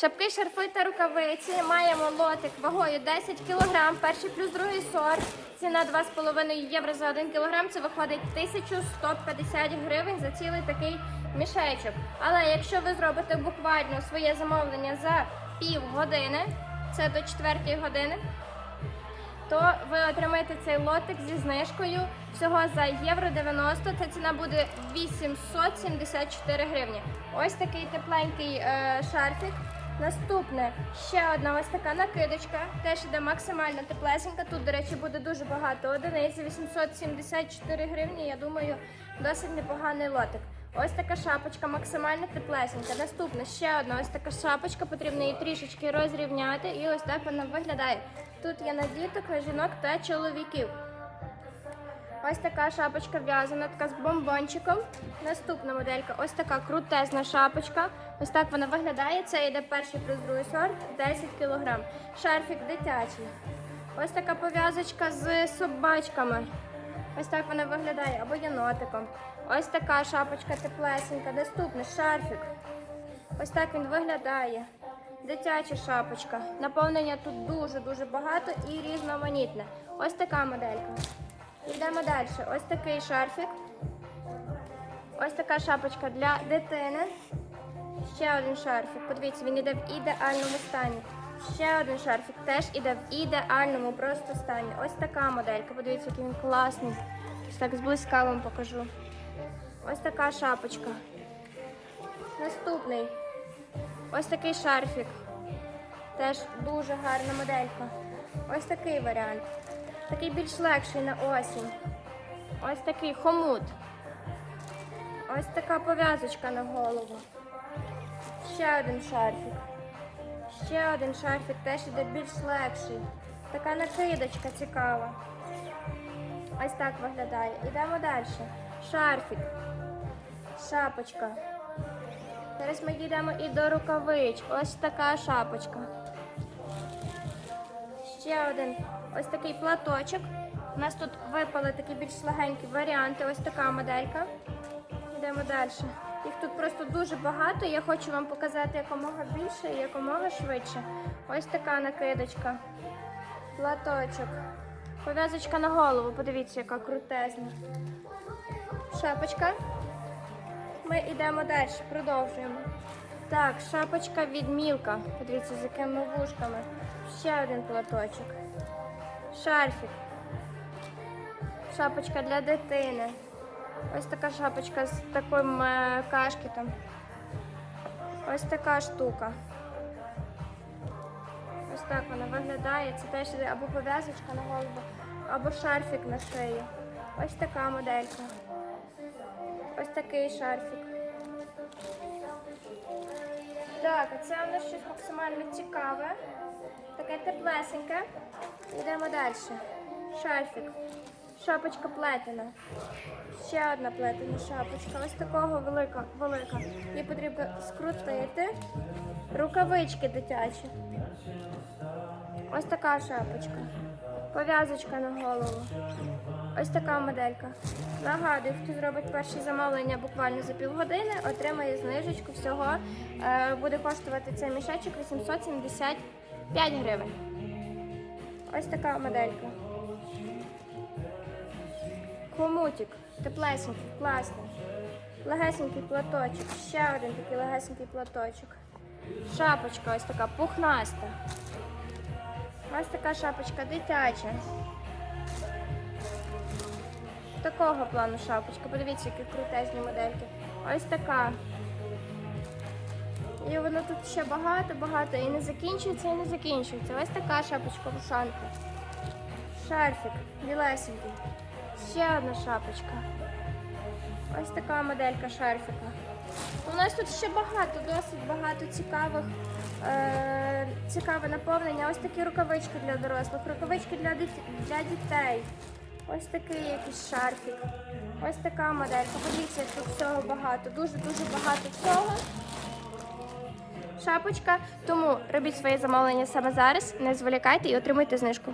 Шапки, шарфи та рукавиці. Маємо лотик вагою 10 кг, перший плюс другий сорт. Ціна 2,5 євро за 1 кг. Це виходить 1150 гривень за цілий такий мішечок. Але якщо ви зробите буквально своє замовлення за пів години, це до 4 години, то ви отримаєте цей лотик зі знижкою всього за євро 90. Ця ціна буде 874 гривні. Ось такий тепленький е, шарфік. Наступне ще одна ось така накидочка. Теж іде максимально теплесенька. Тут, до речі, буде дуже багато одиниць. 874 гривні. Я думаю, досить непоганий лотик. Ось така шапочка, максимально теплесенька. Наступна ще одна ось така шапочка. Потрібно її трішечки розрівняти. І ось так вона виглядає. Тут є на діток, на жінок та чоловіків. Ось така шапочка в'язана, така з бомбончиком. Наступна моделька, ось така крутезна шапочка. Ось так вона виглядає. Це йде перший плюс другий сорт, 10 кг. Шарфік дитячий. Ось така пов'язочка з собачками. Ось так вона виглядає або єнотиком. Ось така шапочка теплесенька. Наступний шарфік. Ось так він виглядає. Дитяча шапочка. Наповнення тут дуже-дуже багато і різноманітне. Ось така моделька. Йдемо далі. Ось такий шарфік. Ось така шапочка для дитини. Ще один шарфік. Подивіться, він іде в ідеальному стані. Ще один шарфік теж іде в ідеальному просто стані. Ось така моделька. Подивіться, який він класний. Ось так зблизька вам покажу. Ось така шапочка. Наступний. Ось такий шарфік. Теж дуже гарна моделька. Ось такий варіант. Такий більш легший на осінь. Ось такий хомут. Ось така пов'язочка на голову. Ще один шарфік. Ще один шарфік теж іде більш легший. Така накидочка цікава. Ось так виглядає. Ідемо далі. Шарфік. Шапочка. Зараз ми дійдемо і до рукавич. Ось така шапочка. Ще один ось такий платочок. У нас тут випали такі більш легенькі варіанти. Ось така моделька. Йдемо далі. Їх тут просто дуже багато. Я хочу вам показати якомога більше і якомога швидше. Ось така накидочка. Платочок. Пов'язочка на голову. Подивіться, яка крутезна. Шапочка. Ми йдемо далі, продовжуємо. Так, шапочка від Мілка. Подивіться, з якими вушками. Ще один платочок. Шарфік. Шапочка для дитини. Ось така шапочка з таким кашкетом. Ось така штука. Ось так вона виглядає. Це теж або пов'язочка на голову, або шарфік на шию. Ось така моделька. Ось такий шарфік. Так, це у нас щось максимально цікаве. Таке теплесеньке. Йдемо далі. Шарфік. Шапочка плетена. Ще одна плетена шапочка. Ось такого велика, велика. Її потрібно скрутити. Рукавички дитячі. Ось така шапочка. Пов'язочка на голову. Ось така моделька. Нагадую, хто зробить перші замовлення буквально за півгодини, отримає знижечку всього. Е, буде коштувати цей мішечок 875 гривень. Ось така моделька. Хомутик, теплесенький, класний. Легесенький платочок. Ще один такий легесенький платочок. Шапочка ось така пухнаста. Ось така шапочка дитяча. Такого плану шапочка. Подивіться, які крутезні модельки. Ось така. І воно тут ще багато-багато. І не закінчується, і не закінчується. Ось така шапочка вушанка. Шарфік, білесенький. Ще одна шапочка. Ось така моделька шарфіка. У нас тут ще багато, досить багато цікавих, е- цікаве наповнення. Ось такі рукавички для дорослих, рукавички для, для дітей. Ось такий якийсь шарфік. Ось така моделька. Подивіться, тут всього багато. Дуже-дуже багато всього. Шапочка. Тому робіть своє замовлення саме зараз. Не зволікайте і отримуйте знижку.